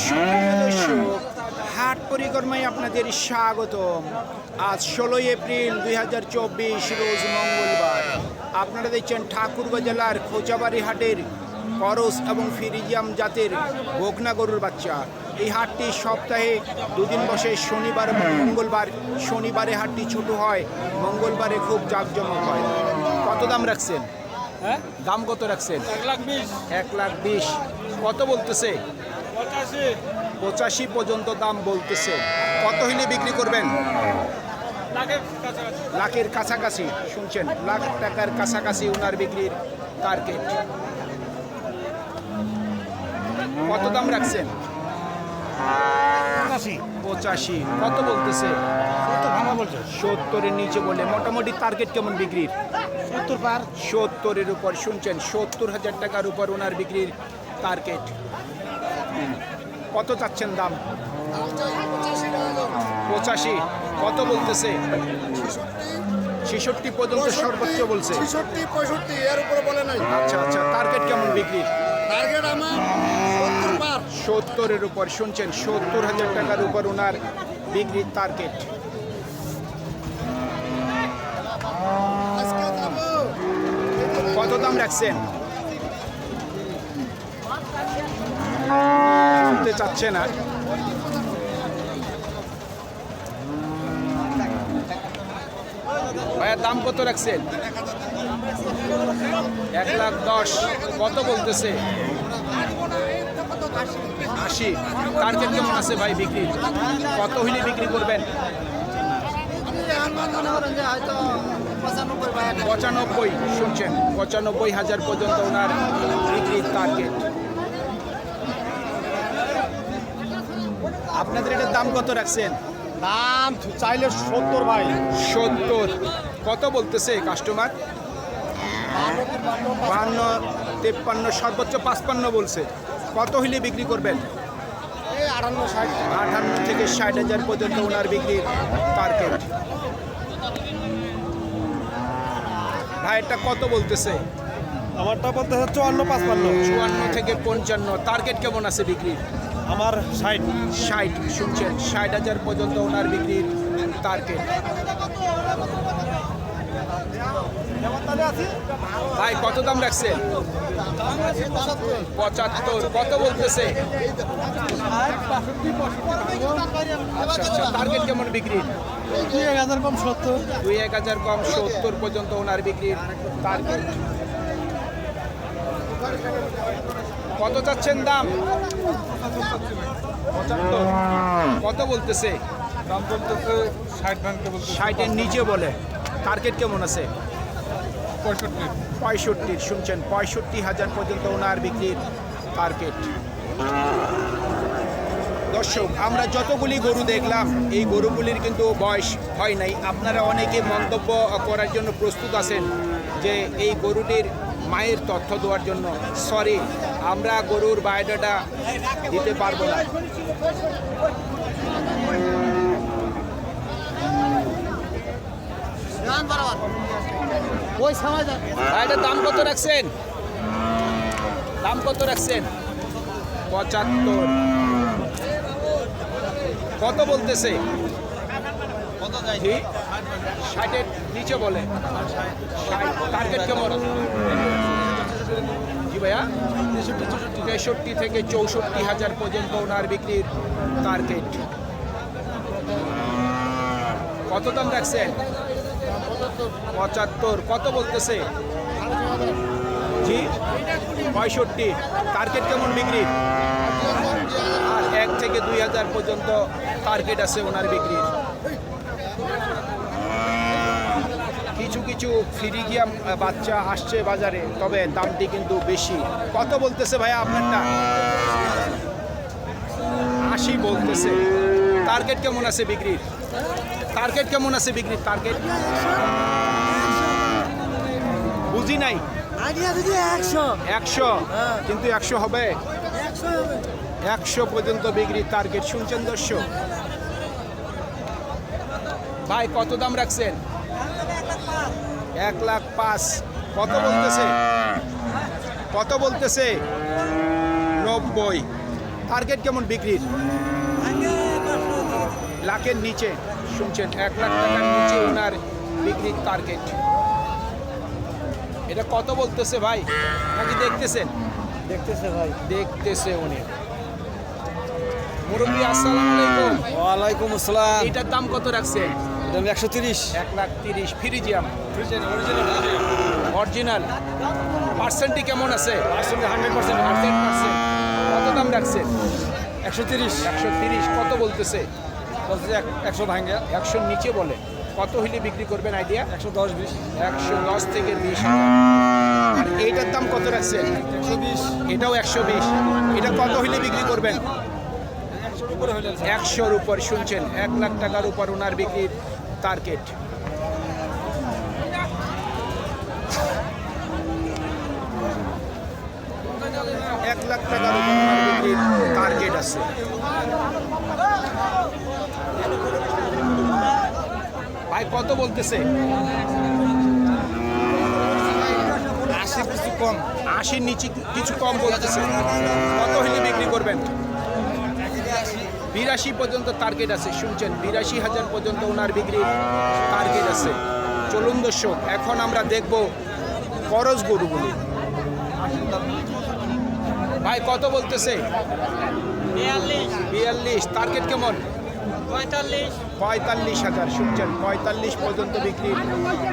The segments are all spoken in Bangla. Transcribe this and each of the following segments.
সুপ্রিয় দর্শক হাট পরিক্রমায় আপনাদের স্বাগতম। আজ ষোলোই এপ্রিল দুই হাজার চব্বিশ রোজ মঙ্গলবার। আপনারা দেখছেন ঠাকুরগাঁ জেলার খোঁচাবাড়ি হাটের করস এবং ফিরিজিয়াম জাতের বকনা গরুর বাচ্চা। এই হাটটি সপ্তাহে দুদিন বসে শনিবার মঙ্গলবার। শনিবারে হাটটি ছোট হয় মঙ্গলবারে খুব জাঁকজমক হয়। কত দাম রাখছেন? হ্যাঁ? দাম কত রাখছেন? এক লাখ বিশ। এক লাখ বিশ। কত বলতেছে? পঁচাশি। পর্যন্ত দাম বলতেছে। কত হইলে বিক্রি করবেন? লাখের কাছাকাছি। শুনছেন? লাখ টাকার কাছাকাছি ওনার বিক্রির টার্গেট কত দাম রাখছেন? পঁচাশি। কত বলতেছে? সত্তরের নিচে বলে মোটামুটি টার্গেট কেমন বিক্রির? সত্তর পার। সত্তরের উপর শুনছেন? সত্তর হাজার টাকার উপর ওনার বিক্রির টার্গেট কত চাচ্ছেন দাম? পঁচাশি। কত বলতেছে? ছেষট্টি পর্যন্ত সর্বোচ্চ বলছে। ছেষট্টি পঁয়ষট্টি এর উপরে বলে নাই। আচ্ছা আচ্ছা টার্গেট কেমন বিক্রির টার্গেট আমার সত্তরের উপর শুনছেন? সত্তর হাজার টাকার উপর ওনার বিক্রির টার্গেট কত দাম রাখছেন? শুনতে চাচ্ছে না। দাম কত রাখছেন? এক লাখ দশ। কত বলতেছে? আশি। টার্গেট কেমন আছে ভাই বিক্রি কত হইলে বিক্রি করবেন? পঁচানব্বই। শুনছেন, পঁচানব্বই হাজার পর্যন্ত ওনার বিক্রির টার্গেট আপনাদের এটার দাম কত রাখছেন? দাম চাইলে সত্তর ভাই। সত্তর। কত বলতেছে কাস্টমার বাহান্ন তেপ্পান্ন সর্বোচ্চ পাঁচপান্ন বলছে। কত হইলে বিক্রি করবেন? এই আটান্ন ষাট। আটান্ন থেকে ষাট হাজার পর্যন্ত ওনার বিক্রির টার্গেট ভাই এটা কত বলতেছে? আমারটা বলতে হচ্ছে চুয়ান্ন পাঁচপান্ন। চুয়ান্ন থেকে পঞ্চান্ন। টার্গেট কেমন আছে বিক্রির? আমার ষাট। ষাট, শুনছেন? ষাট হাজার পর্যন্ত ওনার বিক্রির টার্গেট ভাই, কত দাম রাখছেন পঁচাত্তর। কত বলতেছে? আচ্ছা আচ্ছা টার্গেট কেমন বিক্রি? দুই এক হাজার কম সত্তর দুই এক হাজার কম সত্তর পর্যন্ত ওনার বিক্রির টার্গেট কত চাচ্ছেন দাম? কত বলতেছে? দাম বলতেছে ষাট ভাঙতে বলতে ষাটের নিচে বলে। টার্গেট কেমন আছে? পঁয়ষট্টি। পঁয়ষট্টির শুনছেন পঁয়ষট্টি হাজার পর্যন্ত ওনার বিক্রির টার্গেট। দর্শক আমরা যতগুলি গরু দেখলাম এই গরুগুলির কিন্তু বয়স হয় নাই। আপনারা অনেকে মন্তব্য করার জন্য প্রস্তুত আছেন যে এই গরুটির মায়ের তথ্য দেওয়ার জন্য। সরি আমরা গরুর বায়োডাটা দিতে পারব না। ভাইটার দাম কত রাখছেন? দাম কত রাখছেন? পঁচাত্তর। কত বলতেছে? ষাটের নিচে বলে। টার্গেট কেমন জি ভাইয়া? তেষট্টি থেকে চৌষট্টি হাজার পর্যন্ত ওনার বিক্রির টার্গেট কত দাম রাখছেন? পঁচাত্তর। কত বলতেছে? জি? পঁয়ষট্টি। টার্গেট কেমন বিক্রি আর এক থেকে দুই হাজার পর্যন্ত টার্গেট আছে ওনার বিক্রির। কিছু কিছু ফিরিগিয়াম বাচ্চা আসছে বাজারে তবে দামটি কিন্তু বেশি। কত বলতেছে ভাইয়া আপনারটা? আশি বলতেছে। টার্গেট কেমন আছে বিক্রির? টার্গেট কেমন আছে বিক্রির টার্গেট? বুঝি নাই? একশো। একশো? কিন্তু একশো হবে? একশো একশো পর্যন্ত বিক্রির টার্গেট শুনছেন দর্শক? ভাই কত দাম রাখছেন? এক লাখ পাঁচ। কত বলতেছে? কত বলতেছে? নব্বই। টার্গেট কেমন বিক্রির? লাখের নিচে শুনছেন এক লাখ টাকার নিচে ওনার বিক্রির টার্গেট এটা কত বলতেছে ভাই? নাকি দেখতেছেন? দেখতেছে ভাই। দেখতেছে উনি। মুরব্বী আসসালামু আলাইকুম। ওয়ালাইকুম আসসালাম। এটার দাম কত রাখছেন? দাম একশো তিরিশ? এক লাখ তিরিশ ফ্রিজিয়াম। অরিজিনাল। পার্সেন্টটি কেমন আছে? হান্ড্রেড পার্সেন্ট হান্ড্রেড পার্সেন্ট কত দাম রাখছেন একশো তিরিশ। একশো তিরিশ কত বলতেছে? বলছে একশো ভাঙ্গা একশোর নিচে বলে। কত হইলে বিক্রি করবেন আইডিয়া একশো দশ বিশ। একশো দশ থেকে বিশ আর এইটার দাম কত রাখছেন একশো বিশ। এটাও একশো বিশ। এটা কত হইলে বিক্রি করবেন? একশোর উপর শুনছেন এক লাখ টাকার উপর ওনার বিক্রির টার্গেট। এক লাখ টাকার টার্গেট আছে। ভাই, কত বলতেছে? আশি কিছু কম, আশির নিচে কিছু কম বলতেছে। কত হইলে বিক্রি করবেন? বিরাশি পর্যন্ত টার্গেট আছে। শুনছেন বিরাশি হাজার পর্যন্ত ওনার বিক্রির টার্গেট আছে। চলুন দর্শক এখন আমরা দেখব করজ গরুগুলি। ভাই কত বলতেছে? বিয়াল্লিশ। বিয়াল্লিশ টার্গেট কেমন? পঁয়তাল্লিশ। পঁয়তাল্লিশ হাজার শুনছেন? পঁয়তাল্লিশ পর্যন্ত বিক্রির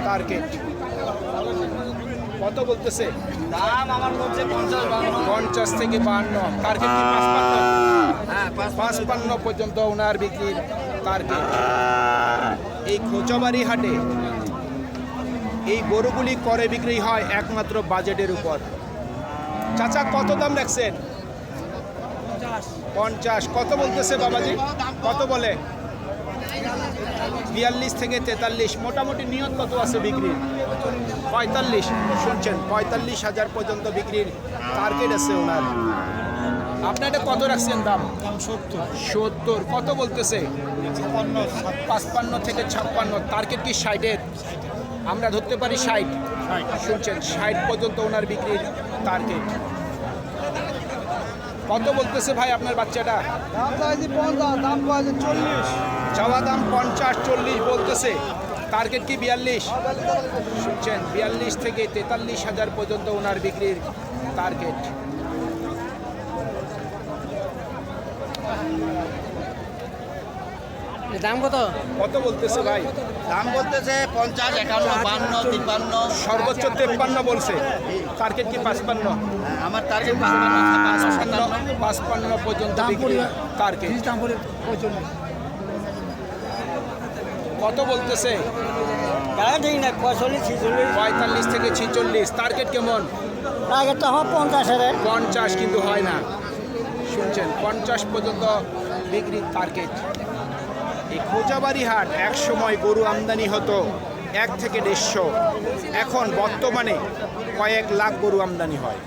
টার্গেট কত বলতেছে? দাম আমার বলছে পঞ্চাশ পঞ্চাশ থেকে বাহান্ন টার্গেট কি? পাঁচপান্ন। পাঁচ পাঁচপান্ন পর্যন্ত ওনার বিক্রির টার্গেট এই খোঁচাবাড়ি হাটে এই গরুগুলি করে বিক্রি হয় একমাত্র বাজেটের উপর। চাচা কত দাম রাখছেন? পঞ্চাশ। কত বলতেছে বাবাজি? কত বলে? বিয়াল্লিশ থেকে তেতাল্লিশ। মোটামুটি নিয়ত কত আছে বিক্রির? পঁয়তাল্লিশ শুনছেন পঁয়তাল্লিশ হাজার পর্যন্ত বিক্রির টার্গেট আছে ওনার। আপনার এটা কত রাখছেন দাম? দাম সত্তর। সত্তর কত বলতেছে? পাঁচপান্ন থেকে ছাপ্পান্ন টার্গেট কি ষাটের? আমরা ধরতে পারি ষাট। শুনছেন ষাট পর্যন্ত ওনার বিক্রির টার্গেট কত বলতেছে ভাই আপনার বাচ্চাটা? দাম চল্লিশ। চাওয়া দাম পঞ্চাশ চল্লিশ বলতেছে। টার্গেট কি বিয়াল্লিশ? শুনছেন বিয়াল্লিশ থেকে তেতাল্লিশ হাজার পর্যন্ত ওনার বিক্রির টার্গেট দাম কত? কত বলতেছে ভাই? দাম বলতেছে পঞ্চাশ একান্ন বান্ন তিপ্পান্ন। সর্বোচ্চ তেপ্পান্ন বলছে। টার্গেট কি পাঁচপান্ন? আমার টার্গেট পাঁচপান্ন পাঁচপান্ন পর্যন্ত টার্গেট কত বলতেছে? ঠিক না পঁয়তাল্লিশ ছিচল্লিশ। পঁয়তাল্লিশ থেকে ছিচল্লিশ। টার্গেট কেমন? আগে তো পঞ্চাশ হাজার। পঞ্চাশ কিন্তু হয় না। শুনছেন পঞ্চাশ পর্যন্ত বিক্রির টার্গেট। এই খোঁজাবাড়ি হাট এক সময় গরু আমদানি হতো এক থেকে দেড়শো। এখন বর্তমানে কয়েক লাখ গরু আমদানি হয়।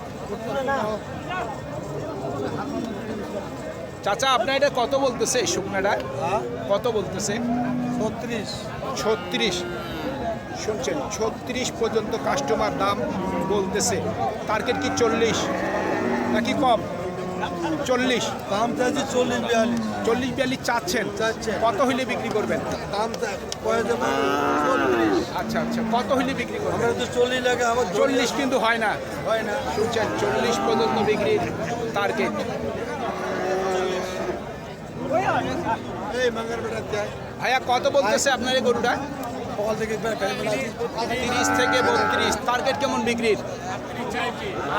চাচা আপনার এটা কত বলতেছে? শুকনাটা? কত বলতেছে? ছত্রিশ। ছত্রিশ। শুনছেন ছত্রিশ পর্যন্ত কাস্টমার দাম বলতেছে। টার্গেট কি চল্লিশ? নাকি কম? চল্লিশ। দাম চাইছি চল্লিশ বিয়াল্লিশ। চল্লিশ বিয়াল্লিশ চাচ্ছেন। চাচ্ছেন। কত হইলে বিক্রি করবেন? দাম চল্লিশ। আচ্ছা আচ্ছা কত হইলে বিক্রি করবেন? তো চল্লিশ লাগে আমার চল্লিশ। কিন্তু হয় না। হয় না। শুনছেন চল্লিশ পর্যন্ত বিক্রির টার্গেট এই বেটা দেয় ভাইয়া কত বলতেছে আপনার এই গরুটা? সকাল থেকে তিরিশ থেকে বত্রিশ। টার্গেট কেমন বিক্রির?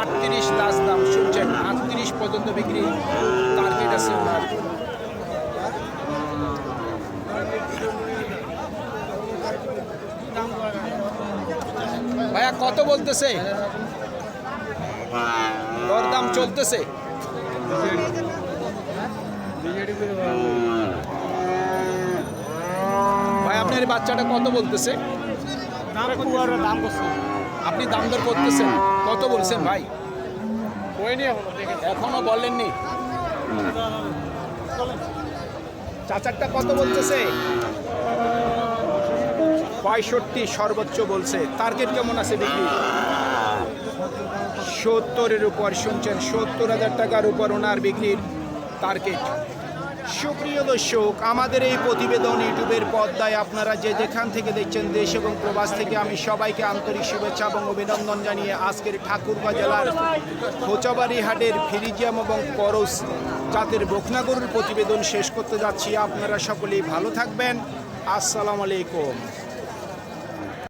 আটত্রিশ লাস্ট দাম শুনছেন? আটত্রিশ পর্যন্ত বিক্রি টার্গেট আছে ওনার। ভাইয়া কত বলতেছে? দরদাম চলতেছে? ভাই আপনার বাচ্চাটা কত বলতেছে? আপনি দাম দর করতেছেন। কত বলছেন ভাই? এখনও বলেননি? চাচারটা কত বলতেছে? পঁয়ষট্টি সর্বোচ্চ বলছে। টার্গেট কেমন আছে বিক্রি সত্তরের উপর শুনছেন সত্তর হাজার টাকার উপর ওনার বিক্রির টার্গেট সুপ্রিয় দর্শক, আমাদের এই প্রতিবেদন ইউটিউবের পর্দায় আপনারা যে যেখান থেকে দেখছেন দেশ এবং প্রবাস থেকে, আমি সবাইকে আন্তরিক শুভেচ্ছা এবং অভিনন্দন জানিয়ে আজকের ঠাকুরগাঁ জেলার খোঁচাবাড়ি হাটের ফিরিজিয়াম এবং করস জাতের বখনাগরুর প্রতিবেদন শেষ করতে যাচ্ছি। আপনারা সকলেই ভালো থাকবেন। আসসালামু আলাইকুম।